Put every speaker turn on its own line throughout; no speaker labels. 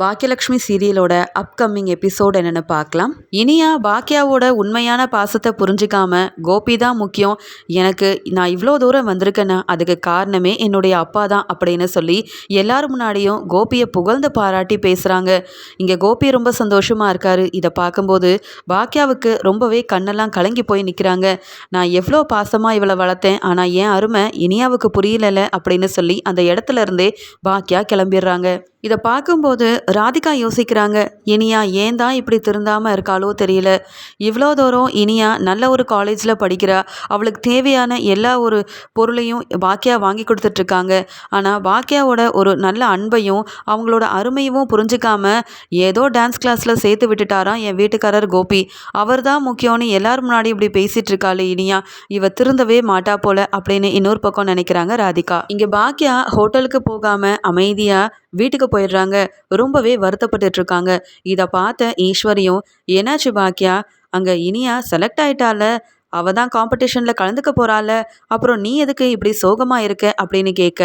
Bhagyalakshmi சீரியலோட upcoming episode என்னென்னு பார்க்கலாம். இனியா பாக்கியாவோட உண்மையான பாசத்தை புரிஞ்சிக்காம கோபி தான் முக்கியம். எனக்கு நான் இவ்வளோ தூரம் வந்திருக்கேன்னா அதுக்கு காரணமே என்னுடைய அப்பா தான் அப்படின்னு சொல்லி எல்லாரும் முன்னாடியும் கோபியை புகழ்ந்து பாராட்டி பேசுகிறாங்க இங்கே கோபி ரொம்ப சந்தோஷமாக இருக்காரு. இதை பார்க்கும்போது பாக்கியாவுக்கு ரொம்பவே கண்ணெல்லாம் கலங்கி போய் நிற்கிறாங்க நான் எவ்வளோ பாசமாக இவளை வளர்த்தேன் ஆனால் என் அருமை இனியாவுக்கு புரியலை அப்படின்னு சொல்லி அந்த இடத்துல இருந்தே பாக்கியா கிளம்பிடுறாங்க. இதை பார்க்கும்போது ராதிகா யோசிக்கிறாங்க இனியா ஏன் தான் இப்படி திருந்தாமல் இருக்காளோ தெரியல. இவ்வளோ தூரம் இனியா நல்ல ஒரு காலேஜில் படிக்கிறா. அவளுக்கு தேவையான எல்லா ஒரு பொருளையும் பாக்கியா வாங்கி கொடுத்துட்ருக்காங்க ஆனால் பாக்கியாவோட ஒரு நல்ல அன்பையும் அவங்களோட அருமையும் புரிஞ்சுக்காம ஏதோ டான்ஸ் கிளாஸில் சேர்த்து விட்டுட்டாராம் என் வீட்டுக்காரர் கோபி. அவர் தான் முக்கியம்னு எல்லாரும் முன்னாடி இப்படி பேசிகிட்டு இருக்காளே இனியா. இவ திருந்தவே மாட்டா போல அப்படின்னு இன்னொரு பக்கம் நினைக்கிறாங்க ராதிகா. இங்கே பாக்கியா ஹோட்டலுக்கு போகாமல் அமைதியாக வீட்டுக்கு போயிடுறாங்க. ரொம்பவே வருத்தப்பட்டுட்டு இருக்காங்க இதை பார்த்த ஈஸ்வரியும் என்னாச்சு பாக்கியா அங்கே இனியா செலக்ட் ஆயிட்டால? அவ தான் காம்படிஷனில் கலந்துக்க போறாள்? அப்புறம் நீ எதுக்கு இப்படி சோகமாக இருக்க? அப்படின்னு கேட்க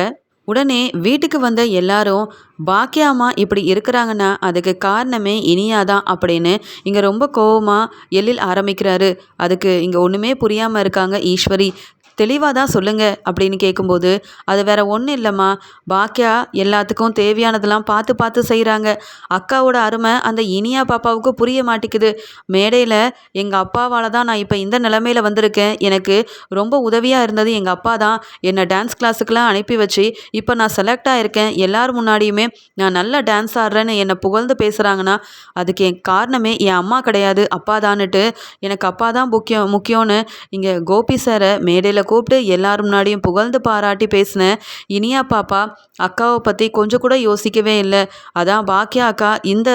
உடனே வீட்டுக்கு வந்த எல்லாரும் பாக்கியாமா இப்படி இருக்கிறாங்கன்னா அதுக்கு காரணமே இனியா தான் அப்படின்னு இங்கே ரொம்ப கோவமாக எழில் ஆரம்பிக்கிறாரு. அதுக்கு இங்கே ஒன்றுமே புரியாமல் இருக்காங்க ஈஸ்வரி. தெளிவாக தான் சொல்லுங்க அப்படின்னு கேட்கும்போது அது வேற ஒன்றும் இல்லைம்மா. பாக்கியா எல்லாத்துக்கும் தேவையானதெல்லாம் பார்த்து பார்த்து செய்கிறாங்க அக்காவோட அருமை அந்த இனியா பாப்பாவுக்கு புரிய மாட்டேங்குது. மேடையில் எங்கள் அப்பாவால் தான் நான் இப்போ இந்த நிலமையில வந்திருக்கேன். எனக்கு ரொம்ப உதவியாக இருந்தது எங்கள் அப்பா தான். என்னை டான்ஸ் கிளாஸுக்கெலாம் அனுப்பி வச்சு இப்போ நான் செலக்ட் ஆகிருக்கேன் எல்லார் முன்னாடியுமே நான் நல்லா டான்ஸ் ஆடுறேன்னு என்னை புகழ்ந்து பேசுகிறாங்கன்னா அதுக்கு என் காரணமே என் அம்மா கிடையாது. அப்பா தான்னுட்டு எனக்கு அப்பா தான் முக்கியம் முக்கியம்னு இங்கே கோபி சாரை மேடையில் கூப்பிட்டு எல்லாரும் முன்னாடியும் புகழ்ந்து பாராட்டி பேசினேன். இனியா பாப்பா அக்காவை பற்றி கொஞ்சம் கூட யோசிக்கவே இல்லை. அதான் பாக்கியா அக்கா இந்த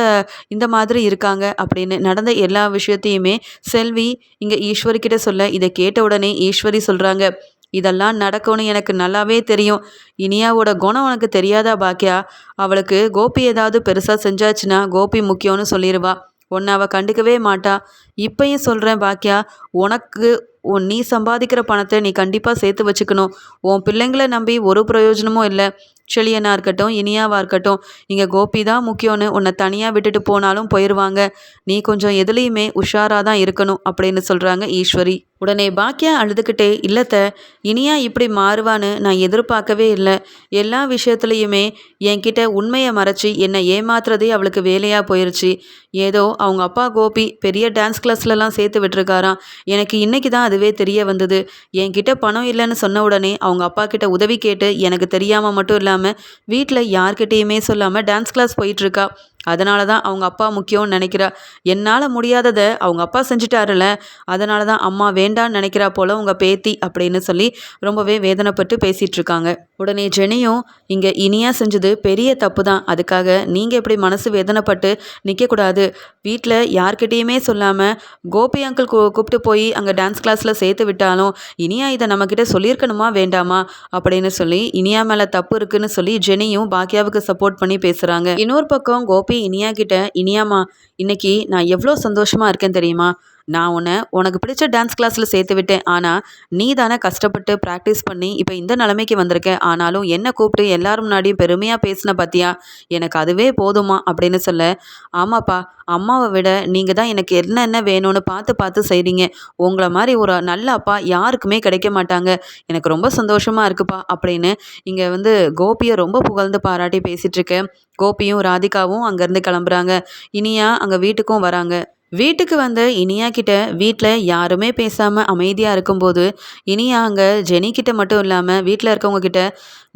இந்த மாதிரி இருக்காங்க அப்படின்னு நடந்த எல்லா விஷயத்தையுமே செல்வி இங்கே ஈஸ்வரிக்கிட்ட சொல்ல இதை கேட்ட உடனே ஈஸ்வரி சொல்கிறாங்க இதெல்லாம் நடக்கும்னு எனக்கு நல்லாவே தெரியும். இனியாவோட குணம் உனக்கு தெரியாதா பாக்கியா அவளுக்கு கோபி ஏதாவது பெருசாக செஞ்சாச்சுன்னா கோபி முக்கியம்னு சொல்லிடுவா உன்னை அவள் கண்டுக்கவே மாட்டா. இப்பயும் சொல்கிறேன் பாக்கியா உனக்கு உன் நீ சம்பாதிக்கிற பணத்தை நீ கண்டிப்பாக சேர்த்து வச்சுக்கணும். உன் பிள்ளைங்களை நம்பி ஒரு பிரயோஜனமும் இல்லை. செழியனாக இருக்கட்டும் இனியாவாக இருக்கட்டும் இங்கே கோபி தான் முக்கியம்னு உன்னை தனியாக விட்டுட்டு போனாலும் போயிடுவாங்க நீ கொஞ்சம் எதுலேயுமே உஷாராக தான் இருக்கணும் அப்படின்னு சொல்கிறாங்க ஈஸ்வரி. உடனே பாக்கியா அழுதுகிட்டே இல்லத்த இனியா இப்படி மாறுவான்னு நான் எதிர்பார்க்கவே இல்லை. எல்லா விஷயத்துலையுமே என்கிட்ட உண்மையை மறைச்சி என்னை ஏமாத்துறதே அவளுக்கு வேலையாக போயிடுச்சு ஏதோ அவங்க அப்பா கோபி பெரிய டான்ஸ் கிளாஸ்லலாம் சேர்த்து விட்டுருக்காராம். எனக்கு இன்னைக்கு தான் அதுவே தெரிய வந்தது. என்கிட்ட பணம் இல்லைன்னு சொன்ன உடனே அவங்க அப்பா கிட்ட உதவி கேட்டு எனக்கு தெரியாமல் மட்டும் இல்லாமல் வீட்டில் யார்கிட்டேயுமே சொல்லாமல் டான்ஸ் கிளாஸ் போயிட்டுருக்கா அதனால தான் அவங்க அப்பா முக்கியம்னு நினைக்கிறா. என்னால் முடியாததை அவங்க அப்பா செஞ்சுட்டாருல அதனால தான் அம்மா வேண்டான்னு நினைக்கிறா போல் உங்கள் பேத்தி அப்படின்னு சொல்லி ரொம்பவே வேதனைப்பட்டு பேசிகிட்டு இருக்காங்க உடனே ஜெனியும் இங்கே இனியா செஞ்சது பெரிய தப்பு தான். அதுக்காக நீங்கள் எப்படி மனசு வேதனைப்பட்டு நிற்கக்கூடாது வீட்டில் யார்கிட்டேயுமே சொல்லாமல் கோபி அங்கிள் கூப்பிட்டு போய் அங்கே டான்ஸ் கிளாஸில் சேர்த்து விட்டாலும் இனியா இதை நம்மக்கிட்ட சொல்லியிருக்கணுமா வேண்டாமா? அப்படின்னு சொல்லி இனியா மேலே தப்பு இருக்குன்னு சொல்லி ஜெனியும் பாக்கியாவுக்கு சப்போர்ட் பண்ணி பேசுகிறாங்க இன்னொரு பக்கம் கோபி போய் இனியா கிட்ட இனியாமா இன்னைக்கு நான் எவ்வளோ சந்தோஷமாக இருக்கேன் தெரியுமா? நான் உன்னை உனக்கு பிடிச்ச டான்ஸ் கிளாஸில் சேர்த்து விட்டேன். ஆனால் நீ தானே கஷ்டப்பட்டு ப்ராக்டிஸ் பண்ணி இப்போ இந்த நிலைமைக்கு வந்திருக்க. ஆனாலும் என்னை கூப்பிட்டு எல்லாரும் முன்னாடியும் பெருமையாக பேசின பார்த்தியா எனக்கு அதுவே போதுமா? அப்படின்னு சொல்ல ஆமாப்பா அம்மாவை விட நீங்கள் தான் எனக்கு என்னென்ன வேணும்னு பார்த்து பார்த்து செய்கிறீங்க உங்களை மாதிரி ஒரு நல்ல அப்பா யாருக்குமே கிடைக்க மாட்டாங்க. எனக்கு ரொம்ப சந்தோஷமாக இருக்குப்பா அப்படின்னு இங்கே வந்து கோபியை ரொம்ப புகழ்ந்து பாராட்டி பேசிகிட்ருக்கேன் கோபியும் ராதிகாவும் அங்கேருந்து கிளம்புறாங்க. இனியா அங்கே வீட்டுக்கும் வராங்க. வீட்டுக்கு வந்த இனியா கிட்ட வீட்டில் யாருமே பேசாமல் அமைதியாக இருக்கும்போது இனியா அங்கே ஜெனி கிட்ட மட்டும் இல்லாமல் வீட்டில் இருக்கவங்க கிட்ட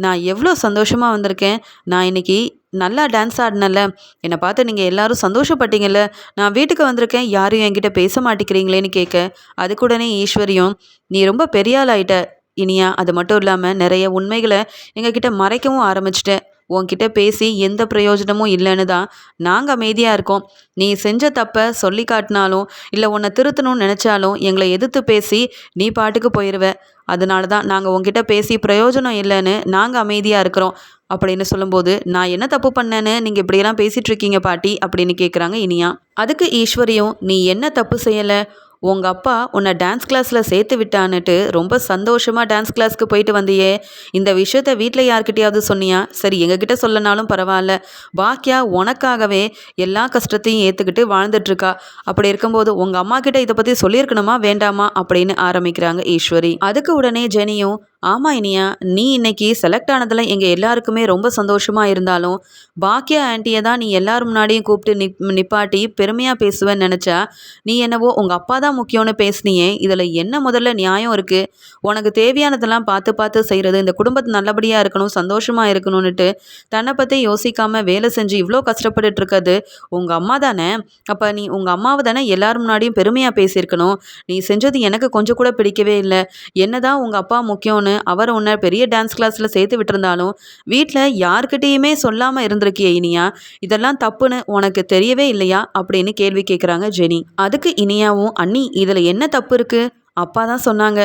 நான் எவ்வளோ சந்தோஷமாக வந்திருக்கேன். நான் இன்னைக்கு நல்லா டான்ஸ் ஆடினல என்னை பார்த்து நீங்கள் எல்லாரும் சந்தோஷப்பட்டீங்கல்ல. நான் வீட்டுக்கு வந்திருக்கேன். யாரும் என்கிட்ட பேச மாட்டேங்கிறீங்களேன்னு கேட்க அதுக்குடனே ஈஸ்வரியும் நீ ரொம்ப பெரிய ஆள் ஆயிட்ட இனியா. அது மட்டும் இல்லாமல் நிறைய உண்மைகளை எங்ககிட்ட மறைக்கவும் ஆரம்பிச்சிட்டேன் உன்கிட்ட பேசி எந்த பிரயோஜனமும் இல்லைன்னு தான் நாங்கள் அமைதியாக இருக்கோம். நீ செஞ்ச தப்பை சொல்லி காட்டினாலும் இல்லை உன்னை திருத்தணும்னு நினச்சாலும் எங்களை எதிர்த்து பேசி நீ பாட்டுக்கு போயிடுவ அதனால தான் நாங்கள் உங்ககிட்ட பேசி பிரயோஜனம் இல்லைன்னு நாங்கள் அமைதியாக இருக்கிறோம். அப்படின்னு சொல்லும்போது நான் என்ன தப்பு பண்ணேன்னு நீங்கள் இப்படியெல்லாம் பேசிகிட்டு இருக்கீங்க பாட்டி அப்படின்னு கேட்குறாங்க இனியா. அதுக்கு ஈஸ்வரியும் நீ என்ன தப்பு செய்யலை? உங்கள் அப்பா உன்னை டான்ஸ் கிளாஸில் சேர்த்து விட்டான்னுட்டு ரொம்ப சந்தோஷமாக டான்ஸ் கிளாஸ்க்கு போயிட்டு வந்தியே. இந்த விஷயத்த வீட்டில் யார்கிட்டயாவது சொன்னியா? சரி எங்ககிட்ட சொல்லனாலும் பரவாயில்ல. பாக்கியா உனக்காகவே எல்லா கஷ்டத்தையும் ஏற்றுக்கிட்டு வாழ்ந்துட்டுருக்கா. அப்படி இருக்கும்போது உங்கள் அம்மா கிட்ட இதை பற்றி சொல்லியிருக்கணுமா வேண்டாமா அப்படின்னு ஆரம்பிக்கிறாங்க ஈஸ்வரி. அதுக்கு உடனே ஜெனியும் ஆமாம் இனியா நீ இன்னைக்கு செலக்ட் ஆனதில் எங்கள் எல்லாருக்குமே ரொம்ப சந்தோஷமாக இருந்தாலும் பாக்கியா ஆண்டியை தான் நீ எல்லாரும் முன்னாடியும் கூப்பிட்டு நிப் நிப்பாட்டி பெருமையாக பேசுவேன்னு நினச்சா நீ என்னவோ உங்கள் அப்பா தான் முக்கியம்னு பேசுனியே இதில் என்ன முதல்ல நியாயம் இருக்குது உனக்கு தேவையானதெல்லாம் பார்த்து பார்த்து செய்கிறது இந்த குடும்பத்து நல்லபடியாக இருக்கணும் சந்தோஷமாக இருக்கணும்னுட்டு தன்னை பற்றி யோசிக்காமல் வேலை செஞ்சு இவ்வளோ கஷ்டப்பட்டுட்டு இருக்கிறது உங்கள் அம்மா தானே? அப்போ நீ உங்கள் அம்மாவை தானே எல்லாரும் முன்னாடியும் பெருமையாக பேசியிருக்கணும்? நீ செஞ்சது எனக்கு கொஞ்சம் கூட பிடிக்கவே இல்லை. என்னதான் உங்கள் அப்பா முக்கியம்னு அவர் உன்னை பெரிய டான்ஸ் கிளாஸில் சேர்த்து விட்டுருந்தாலும் வீட்டில் யார்கிட்டேயுமே சொல்லாமல் இருந்திருக்கியே இனியா? இதெல்லாம் தப்புன்னு உனக்கு தெரியவே இல்லையா? அப்படின்னு கேள்வி கேட்குறாங்க ஜெனி. அதுக்கு இனியாவும் அண்ணி இதில் என்ன தப்பு இருக்குது அப்பா தான் சொன்னாங்க.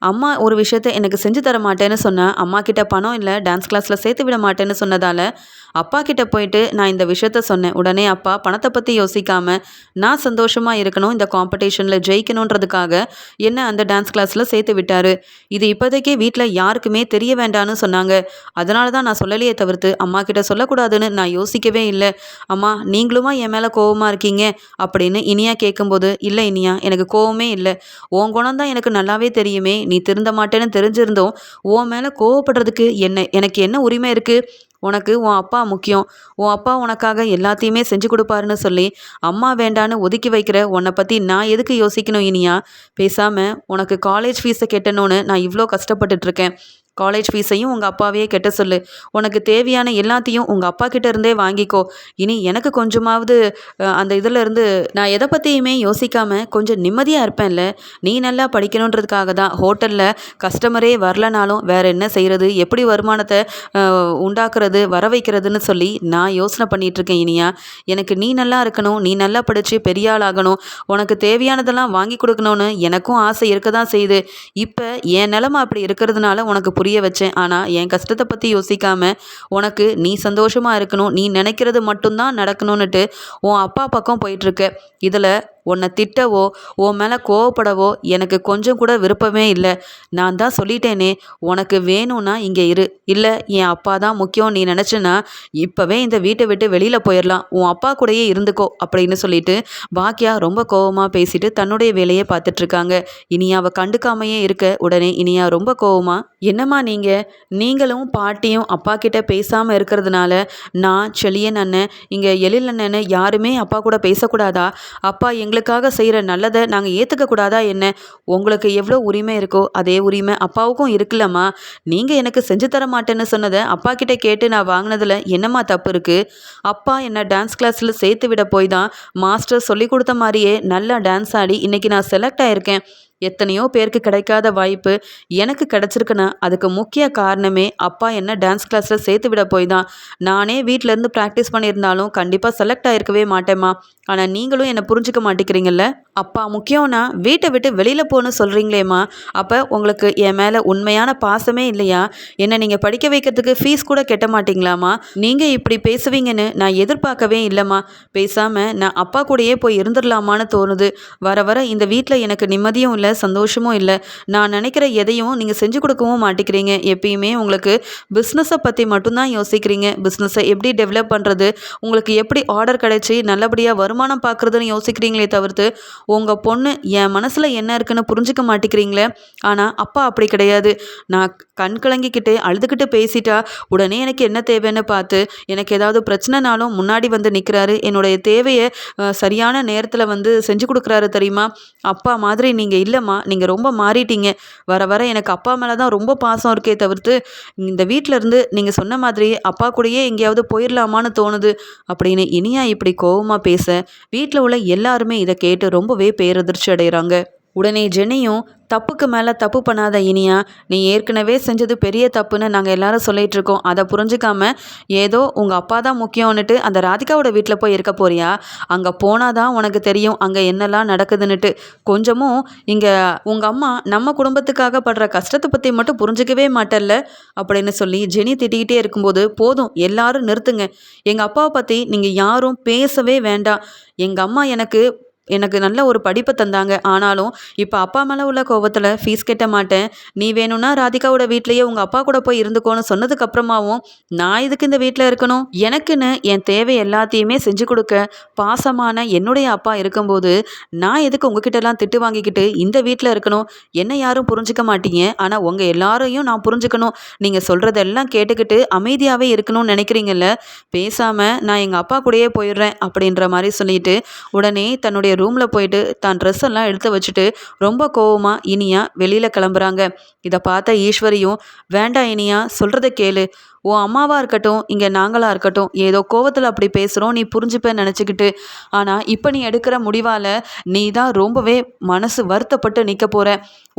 அம்மா ஒரு விஷயத்த எனக்கு செஞ்சு தர மாட்டேன்னு சொன்னேன் அம்மா கிட்ட பணம் இல்லை டான்ஸ் கிளாஸில் சேர்த்து விட மாட்டேன்னு சொன்னதால் அப்பா கிட்ட போயிட்டு நான் இந்த விஷயத்த சொன்னேன். உடனே அப்பா பணத்தை பற்றி யோசிக்காம நான் சந்தோஷமாக இருக்கணும். இந்த காம்படிஷனில் ஜெயிக்கணுன்றதுக்காக என்ன அந்த டான்ஸ் கிளாஸில் சேர்த்து விட்டாரு. இது இப்போதைக்கே வீட்டில் யாருக்குமே தெரிய வேண்டான்னு சொன்னாங்க. அதனால தான் நான் சொல்லலையே தவிர்த்து அம்மா கிட்ட சொல்லக்கூடாதுன்னு நான் யோசிக்கவே இல்லை. அம்மா நீங்களுமா என் மேலே கோவமாக இருக்கீங்க? அப்படின்னு இனியா கேட்கும்போது இல்லை இனியா எனக்கு கோவமே இல்லை. உன் குணம் தான் எனக்கு நல்லாவே தெரியுமே. நீ திருந்த மாட்டேன்னு தெரிஞ்சிருந்தோம் உன் மேலே கோவப்படுறதுக்கு என்ன எனக்கு என்ன உரிமை இருக்குது உனக்கு உன் அப்பா முக்கியம். உன் அப்பா உனக்காக எல்லாத்தையுமே செஞ்சு கொடுப்பாருன்னு சொல்லி அம்மா வேண்டான்னு ஒதுக்கி வைக்கிற உன்னை பற்றி நான் எதுக்கு யோசிக்கணும் இனியா? பேசாமல் உனக்கு காலேஜ் ஃபீஸை கெட்டணும்னு நான் இவ்வளோ கஷ்டப்பட்டுட்ருக்கேன் காலேஜ் ஃபீஸையும் உங்கள் அப்பாவையே கெட்ட சொல்லு. உனக்கு தேவையான எல்லாத்தையும் உங்கள் அப்பா கிட்ட இருந்தே வாங்கிக்கோ. இனி எனக்கு கொஞ்சமாவது அந்த இதில் இருந்து நான் எதை பற்றியுமே யோசிக்காமல் கொஞ்சம் நிம்மதியாக இருப்பேன்ல. நீ நல்லா படிக்கணுன்றதுக்காக தான் ஹோட்டலில் கஸ்டமரே வரலனாலும் வேற என்ன செய்கிறது எப்படி வருமானத்தை உண்டாக்குறது வர வைக்கிறதுன்னு சொல்லி நான் யோசனை பண்ணிகிட்ருக்கேன் இனியா. எனக்கு நீ நல்லா இருக்கணும் நீ நல்லா படித்து பெரிய ஆளாகணும் உனக்கு தேவையானதெல்லாம் வாங்கி கொடுக்கணும்னு எனக்கும் ஆசை இருக்க தான் செய்யுது. இப்போ என் நிலமை அப்படி இருக்கிறதுனால உனக்கு புரிய வச்சேன். ஆனால் என் கஷ்டத்தை பற்றி யோசிக்காம உனக்கு நீ சந்தோஷமாக இருக்கணும் நீ நினைக்கிறது மட்டும்தான் நடக்கணும்னுட்டு உன் அப்பா பக்கம் போயிட்டுருக்க இதில் உன்னை திட்டவோ உன் மேலே கோவப்படவோ எனக்கு கொஞ்சம் கூட விருப்பமே இல்லை. நான் தான் சொல்லிட்டேனே உனக்கு வேணும்னா இங்கே இரு. இல்லை என் அப்பா தான் முக்கியம் நீ நினச்சேன்னா இப்போவே இந்த வீட்டை விட்டு வெளியில் போயிடலாம் உன் அப்பா கூடயே இருந்துக்கோ அப்படின்னு சொல்லிட்டு பாக்கியா ரொம்ப கோவமாக பேசிட்டு தன்னுடைய வேலையை பார்த்துட்ருக்காங்க இனி அவள் கண்டுக்காமையே இருக்க உடனே இனியா ரொம்ப கோவமாக என்னம்மா நீங்கள் நீங்களும் பாட்டியும் அப்பா கிட்ட பேசாமல் இருக்கிறதுனால நான் செழியன் அண்ணன் இங்கே எழில் அண்ணன்னு யாருமே அப்பா கூட பேசக்கூடாதா? அப்பா எங்களுக்காக செய்கிற நல்லதை நாங்கள் ஏற்றுக்க கூடாதா என்ன? உங்களுக்கு எவ்வளோ உரிமை இருக்கோ அதே உரிமை அப்பாவுக்கும் இருக்குல்லம்மா. நீங்கள் எனக்கு செஞ்சு தர மாட்டேன்னு சொன்னதை அப்பா கிட்டே கேட்டு நான் வாங்கினதில் என்னம்மா தப்பு இருக்குது அப்பா என்ன டான்ஸ் கிளாஸில் சேர்த்து விட போய் தான் மாஸ்டர் சொல்லி கொடுத்த மாதிரியே நல்லா டான்ஸ் ஆடி இன்றைக்கி நான் செலக்ட் ஆகியிருக்கேன் எத்தனையோ பேருக்கு கிடைக்காத வாய்ப்பு எனக்கு கிடச்சிருக்குன்னா அதுக்கு முக்கிய காரணமே அப்பா என்ன டான்ஸ் கிளாஸில் சேர்த்து விட போய் தான். நானே வீட்டிலேருந்து ப்ராக்டிஸ் பண்ணியிருந்தாலும் கண்டிப்பாக செலக்ட் ஆகிருக்கவே மாட்டேம்மா. ஆனால் நீங்களும் என்னை புரிஞ்சுக்க மாட்டேங்கிறீங்கல்ல? அப்பா முக்கியம்னா வீட்டை விட்டு வெளியில் போகணும் சொல்கிறீங்களேம்மா அப்போ உங்களுக்கு என் மேலே உண்மையான பாசமே இல்லையா? என்னை நீங்கள் படிக்க வைக்கிறதுக்கு ஃபீஸ் கூட கெட்ட மாட்டீங்களாம்மா? நீங்கள் இப்படி பேசுவீங்கன்னு நான் எதிர்பார்க்கவே இல்லைம்மா. பேசாமல் நான் அப்பா கூடயே போய் இருந்துடலாமான்னு தோணுது. வர வர இந்த வீட்டில் எனக்கு நிம்மதியும் இல்லை சந்தோஷமும் இல்லை. நான் நினைக்கிற எதையும் நீங்கள் செஞ்சு கொடுக்கவும் மாட்டேங்கிறீங்க. எப்பயுமே உங்களுக்கு பிஸ்னஸை பற்றி மட்டும்தான் யோசிக்கிறீங்க. பிஸ்னஸை எப்படி டெவலப் பண்ணுறது உங்களுக்கு எப்படி ஆர்டர் கிடைச்சி நல்லபடியாக வருமானம் பார்க்குறதுன்னு யோசிக்கிறீங்களே தவிர்த்து உங்கள் பொண்ணு என் மனசில் என்ன இருக்குன்னு புரிஞ்சுக்க மாட்டேங்கிறீங்களே? ஆனால் அப்பா அப்படி கிடையாது. நான் கண் கலங்கிக்கிட்டு அழுதுகிட்டு பேசிட்டா உடனே எனக்கு என்ன தேவைன்னு பார்த்து எனக்கு ஏதாவது பிரச்சனைனாலும் முன்னாடி வந்து நிற்கிறாரு என்னுடைய தேவையை சரியான நேரத்தில் வந்து செஞ்சு கொடுக்குறாரு தெரியுமா? அப்பா மாதிரி நீங்கள் இல்லைம்மா நீங்கள் ரொம்ப மாறிட்டீங்க. வர வர எனக்கு அப்பா மேலே தான் ரொம்ப பாசம் இருக்கே தவிர்த்து இந்த வீட்டில் இருந்து நீங்கள் சொன்ன மாதிரி அப்பா கூடயே எங்கேயாவது போயிடலாமான்னு தோணுது. அப்படின்னு இனியா இப்படி கோவமாக பேச வீட்டில் உள்ள எல்லாருமே இதை கேட்டு ரொம்ப ரொம்பவே பேரதிர்ச்சி அடைகிறாங்க. உடனே ஜெனியும் தப்புக்கு மேலே தப்பு பண்ணாத இனியா நீ ஏற்கனவே செஞ்சது பெரிய தப்புன்னு நாங்கள் எல்லாரும் சொல்லிட்டு இருக்கோம். அதை புரிஞ்சுக்காம ஏதோ உங்கள் அப்பா தான் முக்கியம்னுட்டு அந்த ராதிகாவோட வீட்டில் போய் இருக்க போறியா? அங்கே போனால் தான் உனக்கு தெரியும் அங்கே என்னெல்லாம் நடக்குதுன்னுட்டு. கொஞ்சமும் இங்கே உங்கள் அம்மா நம்ம குடும்பத்துக்காக படுற கஷ்டத்தை பற்றி மட்டும் புரிஞ்சிக்கவே மாட்டல்ல? அப்படின்னு சொல்லி ஜெனி திட்டிக்கிட்டே இருக்கும்போது போதும் எல்லாரும் நிறுத்துங்க. எங்கள் அப்பாவை பற்றி நீங்கள் யாரும் பேசவே வேண்டாம். எங்கள் அம்மா எனக்கு எனக்கு நல்ல ஒரு படிப்பை தந்தாங்க. ஆனாலும் இப்போ அப்பா மேலே உள்ள கோபத்தில் ஃபீஸ் கட்ட மாட்டேன். நீ வேணும்னா ராதிகாவோட வீட்லேயே உங்கள் அப்பா கூட போய் இருந்துக்கோன்னு சொன்னதுக்கப்புறமாவும் நான் இதுக்கு இந்த வீட்டில் இருக்கணும்? எனக்குன்னு என் தேவை எல்லாத்தையுமே செஞ்சு கொடுக்க பாசமான என்னுடைய அப்பா இருக்கும்போது நான் எதுக்கு உங்ககிட்டலாம் திட்டு வாங்கிக்கிட்டு இந்த வீட்டில் இருக்கணும்? என்ன யாரும் புரிஞ்சுக்க மாட்டீங்க. ஆனால் உங்கள் எல்லாரையும் நான் புரிஞ்சுக்கணும். நீங்கள் சொல்கிறதெல்லாம் கேட்டுக்கிட்டு அமைதியாகவே இருக்கணும்னு நினைக்கிறீங்கல்ல? பேசாமல் நான் எங்கள் அப்பா கூடயே போயிடுறேன். அப்படின்ற மாதிரி சொல்லிட்டு உடனே தன்னுடைய ரூமில் போயிட்டு தான் ட்ரெஸ் எல்லாம் எடுத்து வச்சுட்டு ரொம்ப கோவமாக இனியா வெளியில் கிளம்புறாங்க. இதை பார்த்த ஈஸ்வரியும் வேண்டாம் இனியா சொல்கிறத கேளு. உன் அம்மாவாக இருக்கட்டும் இங்கே நாங்களாக இருக்கட்டும். ஏதோ கோவத்தில் அப்படி பேசுகிறோம் நீ புரிஞ்சுப்பேன்னு நினச்சிக்கிட்டு. ஆனால் இப்போ நீ எடுக்கிற முடிவால் நீ தான் ரொம்பவே மனசு வருத்தப்பட்டு நிற்க போகிற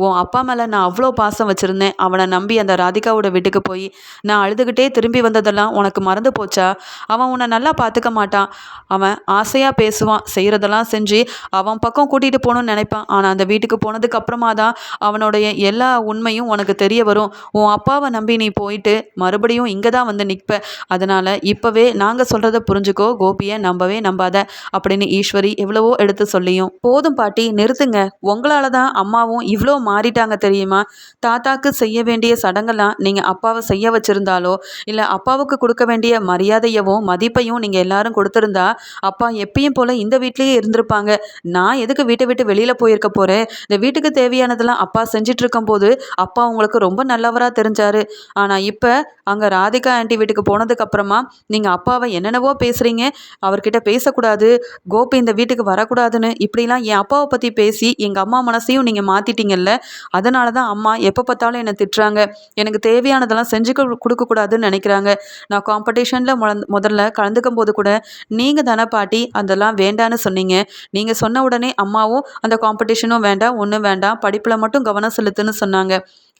உன் அப்பா மேலே நான் அவ்வளோ பாசம் வச்சுருந்தேன். அவனை நம்பி அந்த ராதிகாவோட வீட்டுக்கு போய் நான் அழுதுகிட்டே திரும்பி வந்ததெல்லாம் உனக்கு மறந்து போச்சா? அவன் உன்னை நல்லா பார்த்துக்க மாட்டான். அவன் ஆசையாக பேசுவான். செய்கிறதெல்லாம் செஞ்சு அவன் பக்கம் கூட்டிகிட்டு போகணும்னு நினைப்பான். ஆனால் அந்த வீட்டுக்கு போனதுக்கு அப்புறமா தான் அவனுடைய எல்லா உண்மையும் உனக்கு தெரிய வரும். உன் அப்பாவை நம்பி நீ போயிட்டு மறுபடியும் இங்கே தான் வந்து நிற்ப. அதனால் இப்போவே நாங்கள் சொல்கிறத புரிஞ்சுக்கோ. கோபியை நம்பவே நம்பாத. அப்படின்னு ஈஸ்வரி எவ்வளவோ எடுத்து சொல்லியும். போதும் பாட்டி நிறுத்துங்க. உங்களால் தான் அம்மாவும் இவ்வளோ மாறிட்டாங்க தெரியுமா? தாத்தாக்கு செய்ய வேண்டிய சடங்கெல்லாம் நீங்கள் அப்பாவை செய்ய வச்சுருந்தாலோ இல்லை அப்பாவுக்கு கொடுக்க வேண்டிய மரியாதையவும் மதிப்பையும் நீங்கள் எல்லாரும் கொடுத்துருந்தா அப்பா எப்பயும் போல் இந்த வீட்லேயே இருந்திருப்பாங்க. நான் எதுக்கு வீட்டை விட்டு வெளியில் போயிருக்க போகிறேன் இந்த வீட்டுக்கு தேவையானதெல்லாம் அப்பா செஞ்சிட்டு இருக்கும்போது அப்பா உங்களுக்கு ரொம்ப நல்லவராக தெரிஞ்சாரு. ஆனால் இப்போ அங்கே ராதிகா ஆண்டி வீட்டுக்கு போனதுக்கப்புறமா நீங்கள் அப்பாவை என்னென்னவோ பேசுகிறீங்க அவர்கிட்ட பேசக்கூடாது கோபி இந்த வீட்டுக்கு வரக்கூடாதுன்னு இப்படிலாம் என் அப்பாவை பற்றி பேசி எங்கள் அம்மா மனசையும் நீங்கள் மாற்றிட்டீங்கல்ல அதனால தான் அம்மா எப்போ பார்த்தாலும் என்னை திட்டுறாங்க. எனக்கு தேவையானதெல்லாம் செஞ்சு கொடுக்கக்கூடாதுன்னு நினைக்கிறாங்க. நான் காம்படிஷனில் முதல்ல கலந்துக்கும் போது கூட நீங்கள் தானே பாட்டி அதெல்லாம் வேண்டான்னு சொன்னீங்க. நீங்கள் சொன்ன உடனே அம்மாவும் அந்த காம்படிஷனும் வேண்டாம் ஒன்றும் வேண்டாம் படிப்பில் மட்டும் கவனம் செலுத்துன்னு சொன்னாங்க.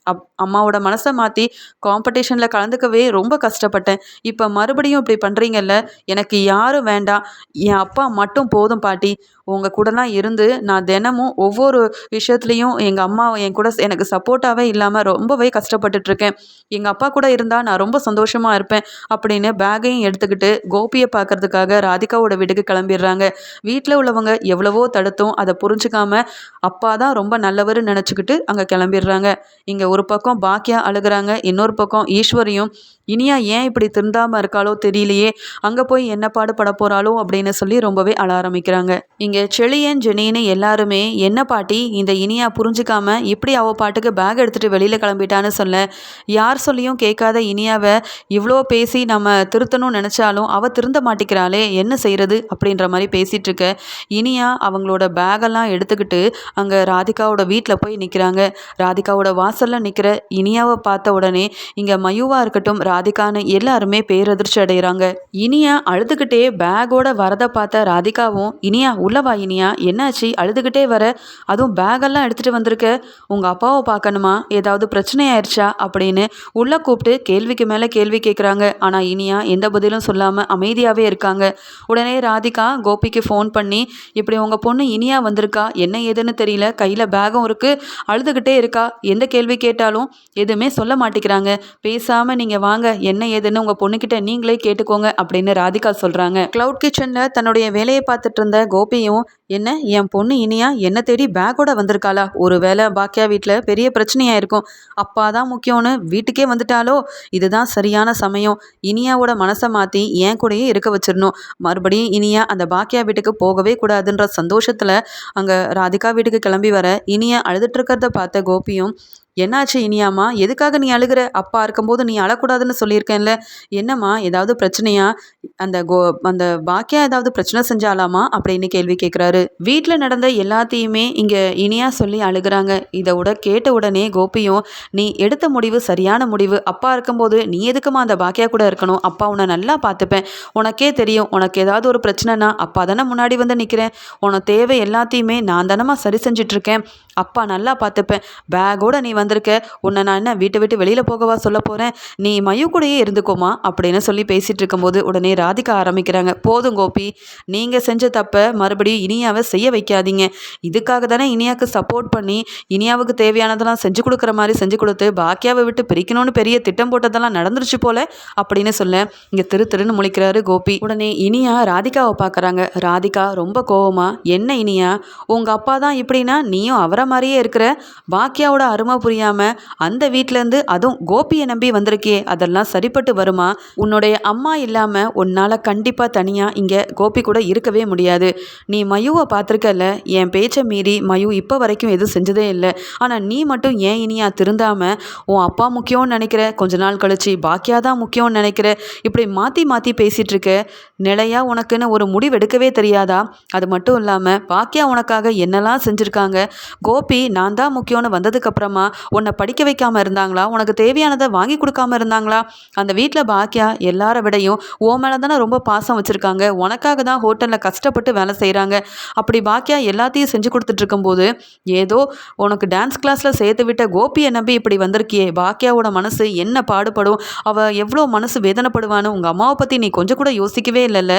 அப் அம்மாவோட மனசை மாற்றி காம்படிஷனில் கலந்துக்கவே ரொம்ப கஷ்டப்பட்டேன். இப்போ மறுபடியும் இப்படி பண்ணுறீங்கல்ல எனக்கு யாரும் வேண்டாம். என் அப்பா மட்டும் போதும் பாட்டி. உங்கள் கூடலாம் இருந்து நான் தினமும் ஒவ்வொரு விஷயத்துலையும் எங்கள் அம்மா என் கூட எனக்கு சப்போர்ட்டாகவே இல்லாமல் ரொம்பவே கஷ்டப்பட்டுட்ருக்கேன். எங்கள் அப்பா கூட இருந்தால் நான் ரொம்ப சந்தோஷமாக இருப்பேன் அப்படின்னு பேக்கையும் எடுத்துக்கிட்டு கோபியை பார்க்கறதுக்காக ராதிகாவோட வீட்டுக்கு கிளம்பிடுறாங்க. வீட்டில் உள்ளவங்க எவ்வளவோ தடுத்தும் அதை புரிஞ்சுக்காம அப்பா தான் ரொம்ப நல்லவர்னு நினச்சிக்கிட்டு அங்கே கிளம்பிடுறாங்க. இங்கே ஒரு பக்கம் பாக்கியா அழுகுறாங்க இன்னொரு பக்கம் ஈஸ்வரியும் இனியா ஏன் இப்படி திருந்தாமல் இருக்காளோ தெரியலையே அங்கே போய் என்ன பாடுபட போகிறாளோ அப்படின்னு சொல்லி ரொம்பவே அழ ஆரம்பிக்கிறாங்க. இங்கே செழியன் ஜெனின்னு எல்லாருமே என்ன பாட்டி இந்த இனியா புரிஞ்சுக்காம இப்படி அவள் பாட்டுக்கு பேக் எடுத்துகிட்டு வெளியில் கிளம்பிட்டான்னு சொல்ல. யார் சொல்லியும் கேட்காத இனியாவை இவ்வளோ பேசி நம்ம திருத்தணும்னு நினச்சாலும் அவள் திருந்த மாட்டேங்கிறாளே என்ன செய்கிறது அப்படின்ற மாதிரி பேசிகிட்டு இருக்க இனியா அவங்களோட பேகெல்லாம் எடுத்துக்கிட்டு அங்கே ராதிகாவோட வீட்டில் போய் நிற்கிறாங்க ராதிகாவோட வாசலில் நிற்கிற இனியாவை பார்த்த உடனே இங்கே மயுவாக இருக்கட்டும் ராதிகான்னு எல்லாருமே பேரதிர்ச்சி அடைகிறாங்க இனியா அழுதுகிட்டே பேகோட வரதை பார்த்த ராதிகாவும் இனியா உள்ள இனியா என்னாச்சு? அழுதுகிட்டே வர. அதுவும் பேகெல்லாம் எடுத்துகிட்டு வந்திருக்க. உங்கள் அப்பாவை பார்க்கணுமா? ஏதாவது பிரச்சனை ஆயிடுச்சா அப்படின்னு உள்ளே கூப்பிட்டு கேள்விக்கு மேலே கேள்வி கேட்குறாங்க ஆனால் இனியா எந்த பதிலும் சொல்லாமல் அமைதியாகவே இருக்காங்க. உடனே ராதிகா கோபிக்கு ஃபோன் பண்ணி இப்படி உங்கள் பொண்ணு இனியா வந்திருக்கா? என்ன ஏதுன்னு தெரியல. கையில் பேகும் இருக்குது அழுதுகிட்டே இருக்கா. எந்த கேள்வி கேட்டாலும் எதுவுமே சொல்ல மாட்டேங்கிறாங்க. பேசாமல் நீங்கள் வாங்க. என்ன ஏதுன்னு உங்கள் பொண்ணுக்கிட்ட நீங்களே கேட்டுக்கோங்க. அப்படின்னு ராதிகா சொல்கிறாங்க க்ளவுட் கிச்சனில் தன்னுடைய வேலையை பார்த்துட்டு இருந்த கோபியும் என்ன? என் பொண்ணு இனியா என்ன தேடி பேக்கோட வந்திருக்காளா? ஒரு வேளை பாக்கியா வீட்டில் பெரிய பிரச்சனையாக இருக்கும் அப்பா தான் முக்கியம்னு வீட்டுக்கே வந்துட்டாலோ? இதுதான் சரியான சமயம். இனியாவோட மனசை மாற்றி என் கூடயே இருக்க வச்சிடணும் மறுபடியும் இனியா அந்த பாக்கியா வீட்டுக்கு போகவே கூடாதுன்ற சந்தோஷத்தில் அங்கே ராதிகா வீட்டுக்கு கிளம்பி வர இனியா அழுதுட்டு இருக்கிறத பார்த்த கோபியும் என்னாச்சு இனியாம்மா? எதுக்காக நீ அழுகிற? அப்பா இருக்கும்போது நீ அழக்கூடாதுன்னு சொல்லியிருக்கேன்ல. என்னம்மா? ஏதாவது பிரச்சனையா? அந்த கோ அந்த பாக்கியா ஏதாவது பிரச்சனை செஞ்சாலாமா? அப்படின்னு கேள்வி கேட்குறாரு வீட்டில் நடந்த எல்லாத்தையுமே இங்கே இனியா சொல்லி அழுகுறாங்க. இதை விட கேட்ட உடனே கோபியும் நீ எடுத்த முடிவு சரியான முடிவு. அப்பா இருக்கும்போது நீ எதுக்குமா அந்த பாக்கியா கூட இருக்கணும்? அப்பா உன்னை நல்லா பார்த்துப்பேன். உனக்கே தெரியும். உனக்கு ஏதாவது ஒரு பிரச்சனைனா அப்பா தானே முன்னாடி வந்து நிற்கிறேன் உனக்கு தேவை எல்லாத்தையுமே நான் தானம்மா சரி செஞ்சிட்ருக்கேன். அப்பா நல்லா பார்த்துப்பேன். பேக்கோட நீ வந்திருக்க. உன்னை நான் என்ன வீட்டை விட்டு வெளியில் போகவா சொல்ல போகிறேன் நீ மயு கூடயே இருந்துக்கோமா? அப்படின்னு சொல்லி பேசிகிட்டு இருக்கும்போது உடனே ராதிகா ஆரம்பிக்கிறாங்க. போதும் கோபி நீங்கள் செஞ்ச தப்பை மறுபடியும் இனியாவை செய்ய வைக்காதீங்க. இதுக்காக தானே இனியாவுக்கு சப்போர்ட் பண்ணி இனியாவுக்கு தேவையானதெல்லாம் செஞ்சு கொடுக்குற மாதிரி செஞ்சு கொடுத்து பாக்கியாவை விட்டு பிரிக்கணும்னு பெரிய திட்டம் போட்டதெல்லாம் நடந்துருச்சு போல அப்படின்னு சொல்ல இங்கே திரு திருன்னு முழிக்கிறாரு கோபி. உடனே இனியா ராதிகாவை பார்க்குறாங்க ராதிகா ரொம்ப கோவமா என்ன இனியா? உங்கள் அப்பா தான் இப்படின்னா நீயும் அவரை மாதிரியே இருக்கிற பாக்கியாவோட அருமை புரியாமல் அந்த வீட்டிலேருந்து அதுவும் கோபியை நம்பி வந்திருக்கே அதெல்லாம் சரிப்பட்டு வருமா? உன்னுடைய அம்மா இல்லாமல் உன்னால் கண்டிப்பாக தனியாக இங்கே கோபி கூட இருக்கவே முடியாது. நீ மயுவை பார்த்துருக்கல என் பேச்சை மீறி மயு இப்போ வரைக்கும் எதுவும் செஞ்சதே இல்லை. ஆனால் நீ மட்டும் ஏன் இனியா திருந்தாமல் உன் அப்பா முக்கியம்னு நினைக்கிற? கொஞ்ச நாள் கழிச்சு பாக்கியா தான் முக்கியம்னு நினைக்கிற? இப்படி மாற்றி மாற்றி பேசிகிட்டு இருக்க? நிலையாக உனக்குன்னு ஒரு முடிவு எடுக்கவே தெரியாதா? அது மட்டும் இல்லாமல் பாக்கியா உனக்காக என்னெல்லாம் செஞ்சுருக்காங்க? கோபி நான் தான் முக்கியம்னு வந்ததுக்கப்புறமா உன்னை படிக்க வைக்காமல் இருந்தாங்களா? உனக்கு தேவையானதை வாங்கி கொடுக்காம இருந்தாங்களா? அந்த வீட்டில் பாக்கியா எல்லார விடையும் ஓ மேலே தானே ரொம்ப பாசம் வச்சுருக்காங்க. உனக்காக தான் ஹோட்டலில் கஷ்டப்பட்டு வேலை செய்கிறாங்க அப்படி பாக்கியா எல்லாத்தையும் செஞ்சு கொடுத்துட்டு இருக்கும்போது ஏதோ உனக்கு டான்ஸ் கிளாஸில் சேர்த்து விட்ட கோபியை நம்பி இப்படி வந்திருக்கியே. பாக்கியாவோட மனசு என்ன பாடுபடும்? அவள் எவ்வளோ மனசு வேதனைப்படுவான்னு உங்கள் அம்மாவை பற்றி நீ கொஞ்சம் கூட யோசிக்கவே இல்லைல்ல?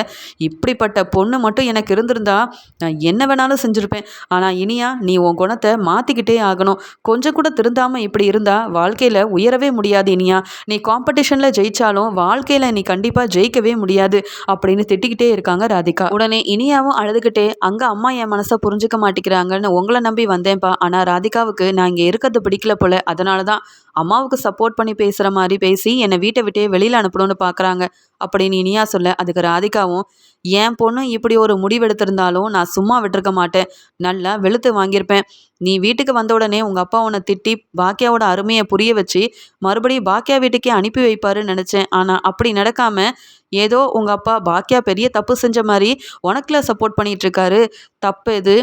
இப்படிப்பட்ட பொண்ணு மட்டும் எனக்கு இருந்திருந்தா நான் என்ன வேணாலும் செஞ்சுருப்பேன். ஆனால் இனியா நீ உன் குணத்தை மாற்றிக்கிட்டே ஆகணும். கொஞ்சம் கூட பொருந்தாமல் இப்படி இருந்தால் வாழ்க்கையில் உயரவே முடியாது இனியா. நீ காம்படிஷனில் ஜெயிச்சாலும் வாழ்க்கையில் நீ கண்டிப்பாக ஜெயிக்கவே முடியாது அப்படின்னு திட்டிக்கிட்டே இருக்காங்க ராதிகா. உடனே இனியாவும் அழுதுகிட்டே அங்கே அம்மா என் மனசை புரிஞ்சுக்க மாட்டேங்கிறாங்கன்னு உங்களை நம்பி வந்தேன்ப்பா. ஆனால் ராதிகாவுக்கு நான் இங்கே இருக்கிறது பிடிக்கல போல. அதனால தான் அம்மாவுக்கு சப்போர்ட் பண்ணி பேசுகிற மாதிரி பேசி என்னை வீட்டை விட்டே வெளியில் அனுப்பணும்னு பார்க்குறாங்க அப்படின்னு இனியா சொல்ல அதுக்கு ராதிகாவும் என் பொண்ணு இப்படி ஒரு முடிவெடுத்திருந்தாலும் நான் சும்மா விட்டுருக்க மாட்டேன். நல்லா வெளுத்து வாங்கியிருப்பேன். நீ வீட்டுக்கு வந்த உடனே உங்கள் அப்பா உன்னை திட்டி பாக்கியாவோட அருமையை புரிய வச்சு மறுபடியும் பாக்கியா வீட்டுக்கே அனுப்பி வைப்பாருன்னு நினச்சேன். ஆனால் அப்படி நடக்காம ஏதோ உங்கள் அப்பா பாக்கியா பெரிய தப்பு செஞ்ச மாதிரி உனக்குல சப்போர்ட் பண்ணிகிட்ருக்காரு தப்பு எது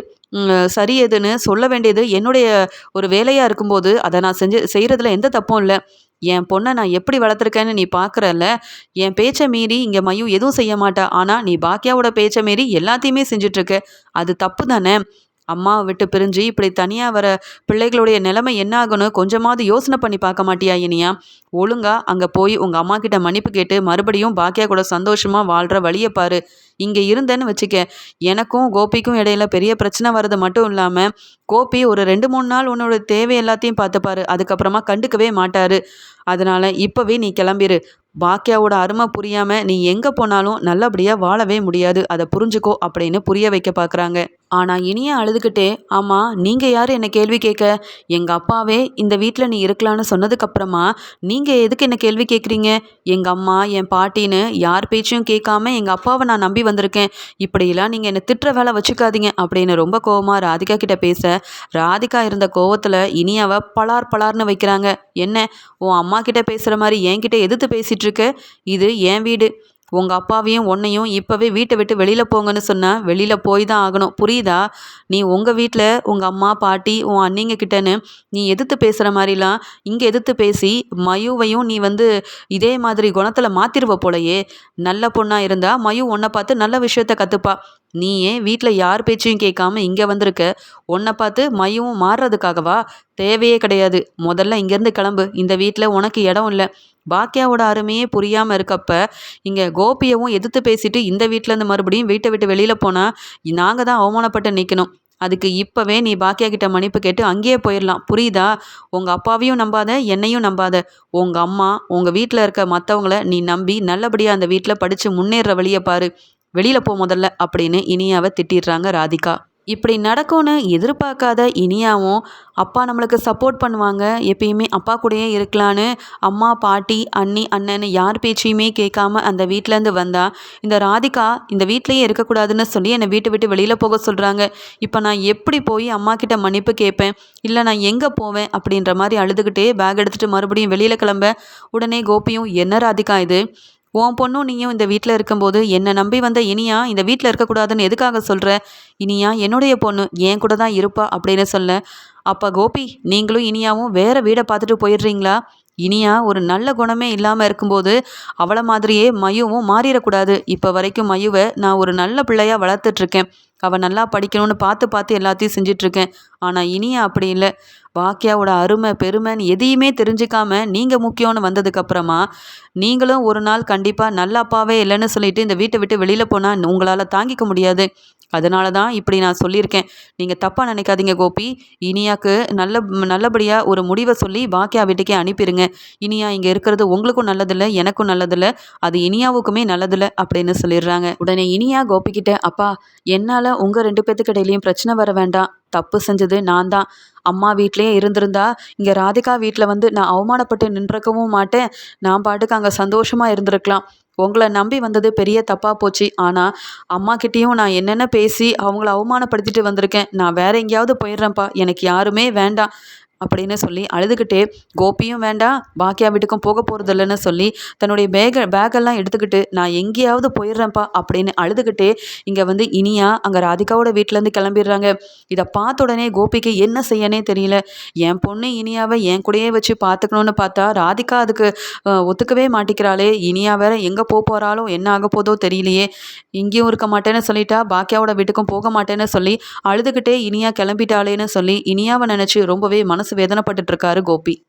சரி எதுன்னு சொல்ல வேண்டியது என்னுடைய ஒரு வேலையாக இருக்கும்போது அதை நான் செஞ்சு செய்கிறதுல எந்த தப்பும் இல்லை. என் பொண்ணை நான் எப்படி வளர்த்துருக்கேன்னு நீ பார்க்குறல்ல என் பேச்சை மீறி இங்கே மையம் எதுவும் செய்ய மாட்டா. ஆனால் நீ பாக்கியாவோட பேச்சை மீறி எல்லாத்தையுமே செஞ்சிட்ருக்க அது தப்பு தானே? அம்மாவை விட்டு பிரிஞ்சு இப்படி தனியாக வர பிள்ளைகளுடைய நிலைமை என்ன ஆகும்னு கொஞ்சமாவது யோசனை பண்ணி பார்க்க மாட்டியா இனியா? ஒழுங்கா அங்கே போய் உங்கள் அம்மா கிட்ட மன்னிப்பு கேட்டு மறுபடியும் பாக்கியா கூட சந்தோஷமாக வாழ்கிற வழியை பாரு. இங்கே இருந்தேன்னு வச்சுக்க எனக்கும் கோபிக்கும் இடையில பெரிய பிரச்சனை வர்றது மட்டும் இல்லாமல் கோபி ஒரு ரெண்டு மூணு நாள் உன்னோட தேவை எல்லாத்தையும் பார்த்துப்பாரு அதுக்கப்புறமா கண்டுக்கவே மாட்டார். அதனால் இப்போவே நீ கிளம்பிரு. பாக்கியாவோட அருமை புரியாமல் நீ எங்கே போனாலும் நல்லபடியாக வாழவே முடியாது. அதை புரிஞ்சுக்கோ அப்படின்னு புரிய வைக்க பார்க்குறாங்க ஆனால் இனிய அழுதுகிட்டே ஆமாம் நீங்கள் யார்? என்னை கேள்வி கேட்க எங்கள் அப்பாவே இந்த வீட்டில் நீ இருக்கலான்னு சொன்னதுக்கப்புறமா நீங்கள் எதுக்கு என்ன கேள்வி கேட்குறீங்க? எங்கள் அம்மா என் பாட்டின்னு யார் பேச்சையும் கேட்காம எங்கள் அப்பாவை நான் நம்பி வந்திருக்கேன். இப்படியெல்லாம் நீங்கள் என்னை திட்டுற வேலை வச்சுக்காதீங்க. அப்படின்னு ரொம்ப கோவமாக ராதிகா கிட்ட பேச ராதிகா இருந்த கோவத்தில் இனியாவை பலார் பலார்னு வைக்கிறாங்க. என்ன உன் அம்மா கிட்ட பேசுகிற மாதிரி என்கிட்ட எதிர்த்து பேசிகிட்டு இது என் வீடு. உங்கள் அப்பாவையும் உன்னையும் இப்போவே வீட்டை விட்டு வெளியில் போங்கன்னு சொன்னால் வெளியில் போய் தான் ஆகணும். புரியுதா? நீ உங்கள் வீட்டில் உங்கள் அம்மா பாட்டி உன் அண்ணிங்க கிட்டன்னு நீ எதிர்த்து பேசுகிற மாதிரிலாம் இங்கே எதிர்த்து பேசி மயுவையும் நீ வந்து இதே மாதிரி குணத்தில் மாற்றிருவ போலையே. நல்ல பொண்ணாக இருந்தால் மயு உன்னை பார்த்து நல்ல விஷயத்த கற்றுப்பா நீ ஏன் வீட்டில் யார் பேச்சையும் கேட்காம இங்கே வந்திருக்க? உன்னை பார்த்து மையவும் மாறுறதுக்காகவா? தேவையே கிடையாது. முதல்ல இங்கேருந்து கிளம்பு. இந்த வீட்டில் உனக்கு இடம் இல்லை. பாக்கியாவோட அருமையே புரியாமல் இருக்கப்ப இங்கே கோபியவும் எதிர்த்து பேசிட்டு இந்த வீட்டிலேருந்து மறுபடியும் வீட்டை விட்டு வெளியில் போனால் நாங்கள் தான் அவமானப்பட்டு நிற்கணும் அதுக்கு இப்போவே நீ பாக்கியா கிட்ட மன்னிப்பு கேட்டு அங்கேயே போயிடலாம் புரியுதா? உங்கள் அப்பாவையும் நம்பாத என்னையும் நம்பாத. உங்கள் அம்மா உங்கள் வீட்டில் இருக்க மற்றவங்கள நீ நம்பி நல்லபடியாக அந்த வீட்டில் படித்து முன்னேற வழியை பாரு. வெளியில் போ முதல்ல அப்படின்னு இனியாவை திட்டிடுறாங்க ராதிகா. இப்படி நடக்கும்னு எதிர்பார்க்காத இனியாவும் அப்பா நம்மளுக்கு சப்போர்ட் பண்ணுவாங்க. எப்பயுமே அப்பா கூடயே இருக்கலான்னு அம்மா பாட்டி அண்ணி அண்ணன் யார் பேச்சையுமே கேட்காம அந்த வீட்டிலேருந்து வந்தா இந்த ராதிகா இந்த வீட்லேயே இருக்கக்கூடாதுன்னு சொல்லி என்னை வீட்டை விட்டு வெளியில் போக சொல்கிறாங்க இப்போ நான் எப்படி போய் அம்மா கிட்ட மன்னிப்பு கேட்பேன்? இல்லை நான் எங்கே போவேன்? அப்படின்ற மாதிரி அழுதுகிட்டே பேக் எடுத்துகிட்டு மறுபடியும் வெளியில் கிளம்ப உடனே கோபியும் என்ன ராதிகா இது? உன் பொண்ணும் நீயும் இந்த வீட்டில் இருக்கும்போது என்னை நம்பி வந்த இனியா இந்த வீட்டில் இருக்கக்கூடாதுன்னு எதுக்காக சொல்கிற இனியா என்னுடைய பொண்ணு என் கூட தான் இருப்பா அப்படின்னு சொல்ல. அப்போ கோபி நீங்களும் இனியாவும் வேறு வீடை பார்த்துட்டு போயிடுறீங்களா? இனியா ஒரு நல்ல குணமே இல்லாமல் இருக்கும்போது அவளை மாதிரியே மயுவும் மாறிடக்கூடாது. இப்போ வரைக்கும் மயுவை நான் ஒரு நல்ல பிள்ளையாக வளர்த்துட்ருக்கேன் அவள் நல்லா படிக்கணும்னு பார்த்து பார்த்து எல்லாத்தையும் செஞ்சிட்ருக்கேன் ஆனால் இனியா அப்படி இல்லை. வாக்கியாவோட அருமை பெருமைன்னு எதையுமே தெரிஞ்சுக்காம நீங்கள் முக்கியம்னு வந்ததுக்கப்புறமா நீங்களும் ஒரு நாள் கண்டிப்பாக நல்ல அப்பாவே இல்லைன்னு சொல்லிட்டு இந்த வீட்டை விட்டு வெளியில் போனால் உங்களால் தாங்கிக்க முடியாது. அதனால தான் இப்படி நான் சொல்லியிருக்கேன். நீங்கள் தப்பாக நினைக்காதீங்க கோபி. இனியாக்கு நல்ல நல்லபடியாக ஒரு முடிவை சொல்லி பாக்கியா வீட்டுக்கே அனுப்பிடுங்க இனியா இங்கே இருக்கிறது உங்களுக்கும் நல்லதில்லை எனக்கும் நல்லதில்லை அது இனியாவுக்குமே நல்லதில்லை அப்படின்னு சொல்லிடுறாங்க. உடனே இனியா கோபிக்கிட்ட அப்பா என்னால் உங்கள் ரெண்டு பேத்துக்கு இடையிலையும் பிரச்சனை வர வேண்டாம். தப்பு செஞ்சது. நான் தான். அம்மா வீட்லேயே இருந்திருந்தா இங்கே ராதிகா வீட்டில் வந்து நான் அவமானப்பட்டு நின்றுக்கவும் மாட்டேன். நான் பாட்டுக்கு அங்கே சந்தோஷமாக இருந்திருக்கலாம். உங்களை நம்பி வந்தது பெரிய தப்பாக போச்சு. ஆனால் அம்மாக்கிட்டேயும் நான் என்னென்ன பேசி அவங்கள அவமானப்படுத்திட்டு வந்திருக்கேன். நான் வேற எங்கேயாவது போயிடுறேன்ப்பா. எனக்கு யாருமே வேண்டாம். அப்படின்னு சொல்லி அழுதுகிட்டே கோபியும் வேண்டாம் பாக்கியா வீட்டுக்கும் போக போகிறது இல்லைன்னு சொல்லி தன்னுடைய பேக பேக்கெல்லாம் எடுத்துக்கிட்டு நான் எங்கேயாவது போயிடுறேன்ப்பா அப்படின்னு அழுதுகிட்டே இங்கே வந்து இனியா அங்கே ராதிகாவோட வீட்டிலேருந்து கிளம்பிடுறாங்க. இதை பார்த்த உடனே கோபிக்கு என்ன செய்யனே தெரியல. என் பொண்ணு இனியாவை என் கூடயே வச்சு பார்த்துக்கணுன்னு பார்த்தா ராதிகா அதுக்கு ஒத்துக்கவே மாட்டிக்கிறாளே. இனியா வேற எங்கே போக போகிறாளோ என்ன ஆக போதோ தெரியலையே. இங்கேயும் இருக்க மாட்டேன்னு சொல்லிட்டா பாக்கியாவோட வீட்டுக்கும் போக மாட்டேன்னு சொல்லி அழுதுகிட்டே இனியா கிளம்பிட்டாளேன்னு சொல்லி இனியாவை நினச்சி ரொம்பவே மனசு வேதனைப்பட்டுட்டு இருக்காரு கோபி.